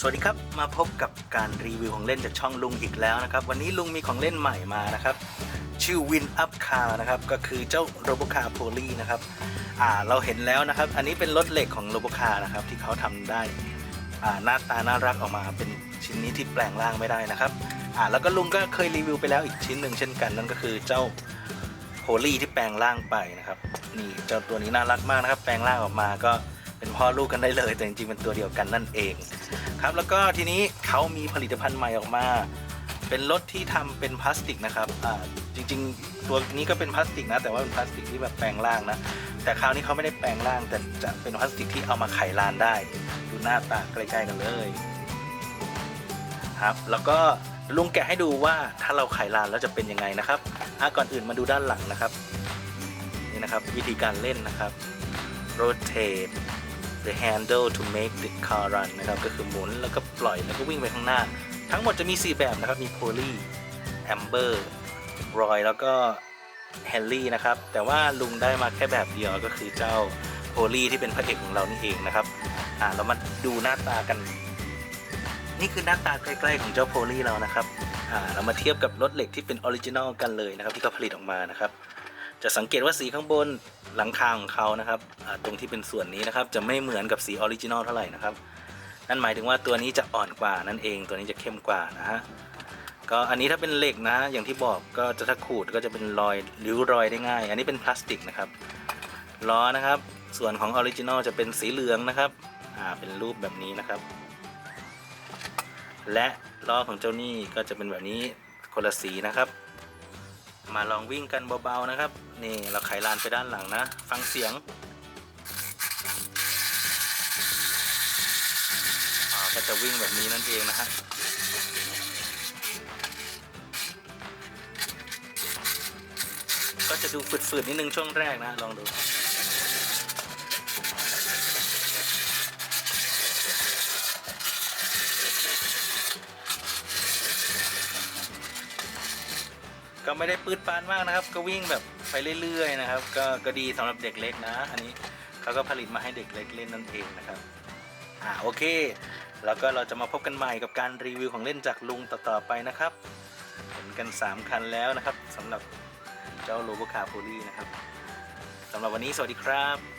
สวัสดีครับ มาพบกับการรีวิวของเล่นจากช่องลุงอีกแล้วนะครับ วันนี้ลุงมีของเล่นใหม่มานะครับ ชื่อ Win Up Car นะครับ ก็คือเจ้า r o b o c a r p o l y นะครับ อ่า เราเห็นแล้วนะครับ อันนี้เป็นรถเหล็กของ r o b o c a r นะครับ ที่เขาทำได้ อ่า หน้าตาน่ารักออกมาเป็นชิ้นนี้ที่แปลงร่างไม่ได้นะครับ อ่า แล้วก็ลุงก็เคยรีวิวไปแล้วอีกชิ้นหนึ่งเช่นกัน นั่นก็คือเจ้าโพลีที่แปลงร่างไปนะครับ นี่เจ้าตัวนี้น่ารักมากนะครับ แปลงร่างออกมาก็ พ่อลูกกันได้เลย แต่จริงๆเป็นตัวเดียวกันนั่นเอง ครับแล้วก็ทีนี้เขามีผลิตภัณฑ์ใหม่ออกมา เป็นรถที่ทำเป็นพลาสติกนะครับอ่าจริง ๆ ตัวนี้ก็เป็นพลาสติกนะ แต่ว่าเป็นพลาสติกที่แบบแปลงร่างนะแต่คราวนี้เขาไม่ได้แปลงร่าง แต่จะเป็นพลาสติกที่เอามาไขลานได้ ดูหน้าตาใกล้ๆกันเลยครับแล้วก็ลุงแกะให้ดูว่าถ้าเราไขลานแล้วจะเป็นยังไงนะครับอะก่อนอื่นมาดูด้านหลังนะครับ นี่นะครับวิธีการเล่นนะครับ rotate the handle to make the car run นะครับก็คือหมุนแล้วก็ปล่อยแล้วก็วิ่งไปข้างหน้า ทั้งหมดจะมี 4 แบบนะครับ มี poly amber roy แล้วก็ henry นะครับ แต่ว่าลุงได้มาแค่แบบเดียวก็คือเจ้า poly ที่เป็นพระเอกของเรานี่เองนะครับอ่าเรามาดูหน้าตากัน นี่คือหน้าตาใกล้ๆของเจ้าโพลีเรานะครับอ่าเรามาเทียบกับรถเหล็กที่เป็นออริจินอลกันเลยนะครับที่เขาผลิตออกมานะครับ จะสังเกตว่าสีข้างบนหลังคาของเขานะครับตรงที่เป็นส่วนนี้นะครับจะไม่เหมือนกับสีออริจินอลเท่าไหร่นะครับนั่นหมายถึงว่าตัวนี้จะอ่อนกว่านั่นเอง ตัวนี้จะเข้มกว่านะฮะก็อันนี้ถ้าเป็นเหล็กนะอย่างที่บอกก็จะถ้าขูดก็จะเป็นรอยริ้วรอยได้ง่าย อันนี้เป็นพลาสติกนะครับล้อนะครับส่วนของออริจินอลจะเป็นสีเหลืองนะครับอ่าเป็นรูปแบบนี้นะครับ และล้อของเจ้านี่ก็จะเป็นแบบนี้คนละสีนะครับ มาลองวิ่งกันเบาๆนะครับ นี่เราไขลานไปด้านหลังนะ ฟังเสียงก็จะวิ่งแบบนี้นั่นเองนะฮะก็จะดูฝืดๆนิดนึงช่วงแรกนะ ลองดู ก็ไม่ได้ปืดปานมากนะครับ ก็วิ่งแบบไปเรื่อยๆนะครับ ก็ก็ดีสำหรับเด็กเล็กนะ อันนี้เขาก็ผลิตมาให้เด็กเล็กเล่นนั่นเองนะครับอ่าโอเค แล้วก็เราจะมาพบกันใหม่กับการรีวิวของเล่นจากลุงต่อๆไปนะครับเห็นกัน 3 คันแล้วนะครับสำหรับเจ้าโลโบคาโพลีนะครับสำหรับวันนี้สวัสดีครับ